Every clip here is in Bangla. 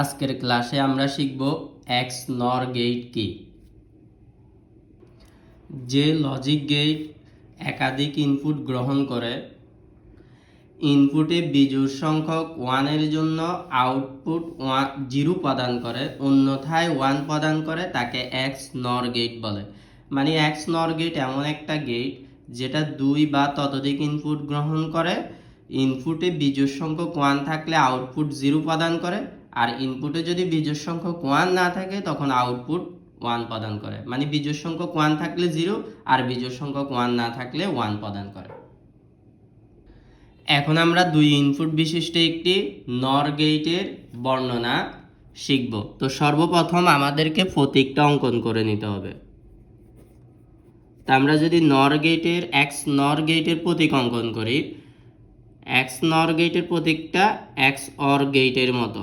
আজকের ক্লাসে আমরা শিখব এক্স নর গেট কি? যে লজিক গেট একাধিক ইনপুট গ্রহণ করে, ইনপুটে বিজোড় সংখ্যক ওয়ানের জন্য আউটপুট ওয়ান জিরো প্রদান করে, অন্যথায় ওয়ান প্রদান করে তাকে এক্স নর গেট বলে। মানে এক্স নর গেট এমন একটা গেট যেটা দুই বা ততোধিক ইনপুট গ্রহণ করে, ইনপুটে বিজোড় সংখ্যক ওয়ান থাকলে আউটপুট জিরো প্রদান করে আর ইনপুটে যদি বিজোড় সংখ্যক ওয়ান না থাকে, তখন আউটপুট ওয়ান প্রদান করে। মানে বিজোড় সংখ্যক ওয়ান থাকলে জিরো আর বিজোড় সংখ্যক ওয়ান না থাকলে ওয়ান প্রদান করে। এখন আমরা দুই ইনপুট বিশিষ্ট একটি নর গেটের বর্ণনা শিখব। তো সর্বপ্রথম আমাদেরকে প্রতীকটা অঙ্কন করে নিতে হবে। তা আমরা যদি নর গেটের এক্স নর গেটের প্রতীক অঙ্কন করি এক্স নর গেটের প্রতীকটা এক্স অর গেটের মতো।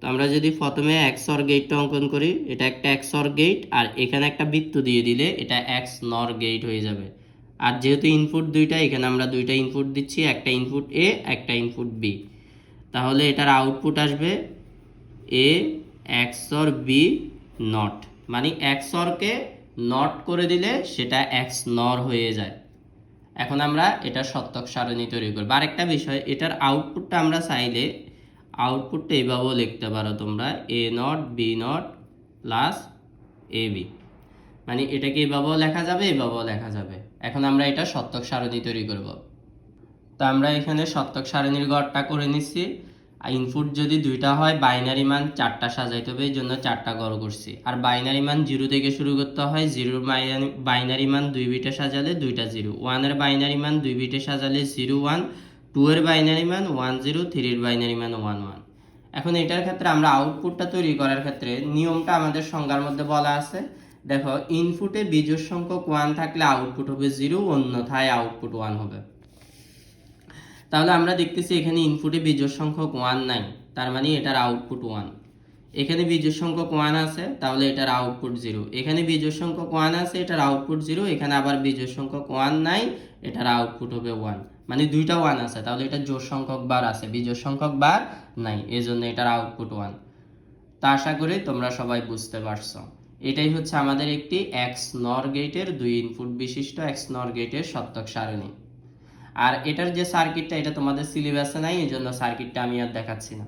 তো আমরা যদি প্রথমে এক্স অর গেটটা অঙ্কন করি, এটা একটা এক্স অর গেট আর এখানে একটা বৃত্ত দিয়ে দিলে এটা এক্স নর গেট হয়ে যাবে। আর যেহেতু ইনপুট দুইটা, এখানে আমরা দুইটা ইনপুট দিচ্ছি, একটা ইনপুট এ একটা ইনপুট বি তাহলে এটার আউটপুট আসবে A X or B not মানে এক্স অরকে নট করে দিলে সেটা এক্স নর হয়ে যায়। এখন আমরা এটা সত্যক সারণী তৈরি করব। আরেকটা বিষয়, এটার আউটপুটটা আমরা চাইলে আউটপুটটা এইভাবেও লিখতে পারো তোমরা A not B not plus A B মানে এটাকে এভাবেও লেখা যাবে? এভাবেও লেখা যাবে। এখন আমরা এটা সত্যক সারণী তৈরি করব। তো আমরা এখানে সত্যক সারণীর গড়টা করে নিচ্ছি। ইনপুট যদি দুইটা হয় বাইনারি মান চারটা সাজাইতে হবে, এই জন্য চারটা গড় করছি। আর বাইনারি মান জিরো থেকে শুরু করতে হয় জিরোর বাইনারি মান দুই বিটে সাজালে দুইটা জিরো ওয়ানের বাইনারি মান দুই বিটে সাজালে জিরো ওয়ান টু এর বাইনারি মান ওয়ান জিরো, থ্রির বাইনারি মান ওয়ান ওয়ান। এখন এটার ক্ষেত্রে আমরা আউটপুটটা তৈরি করার ক্ষেত্রে নিয়মটা আমাদের সংজ্ঞার মধ্যে বলা আছে। দেখো, ইনপুটে বিজোড় সংখ্যক ওয়ান থাকলে আউটপুট হবে জিরো, অন্যথায় আউটপুট ওয়ান হবে। তাহলে আমরা দেখতেছি এখানে ইনপুটে বিজোড় সংখ্যক ওয়ান নাই, তার মানে এটার আউটপুট ওয়ান। এখানে বিজোড় সংখ্যক ওয়ান আছে, তাহলে এটার আউটপুট জিরো। এখানে বিজোড় সংখ্যক ওয়ান আছে, এটার আউটপুট জিরো। এখানে আবার বিজোড় সংখ্যক ওয়ান নাই, এটার আউটপুট হবে ওয়ান। মানে দুইটা ওয়ান আছে, তাহলে এটা জোর সংখ্যক বার আছে, বিজোড় সংখ্যক বার নাই এই জন্য এটার আউটপুট ওয়ান তা আশা করি তোমরা সবাই বুঝতে পারছ। এটাই হচ্ছে আমাদের একটি এক্স নর গেটের দুই ইনপুট বিশিষ্ট এক্স নর গেটের সত্যক সারণী। আর এটার যে সার্কিটটা এটা তোমাদের সিলেবাসে নাই এই জন্য সার্কিটটা আমি আর দেখাচ্ছি না।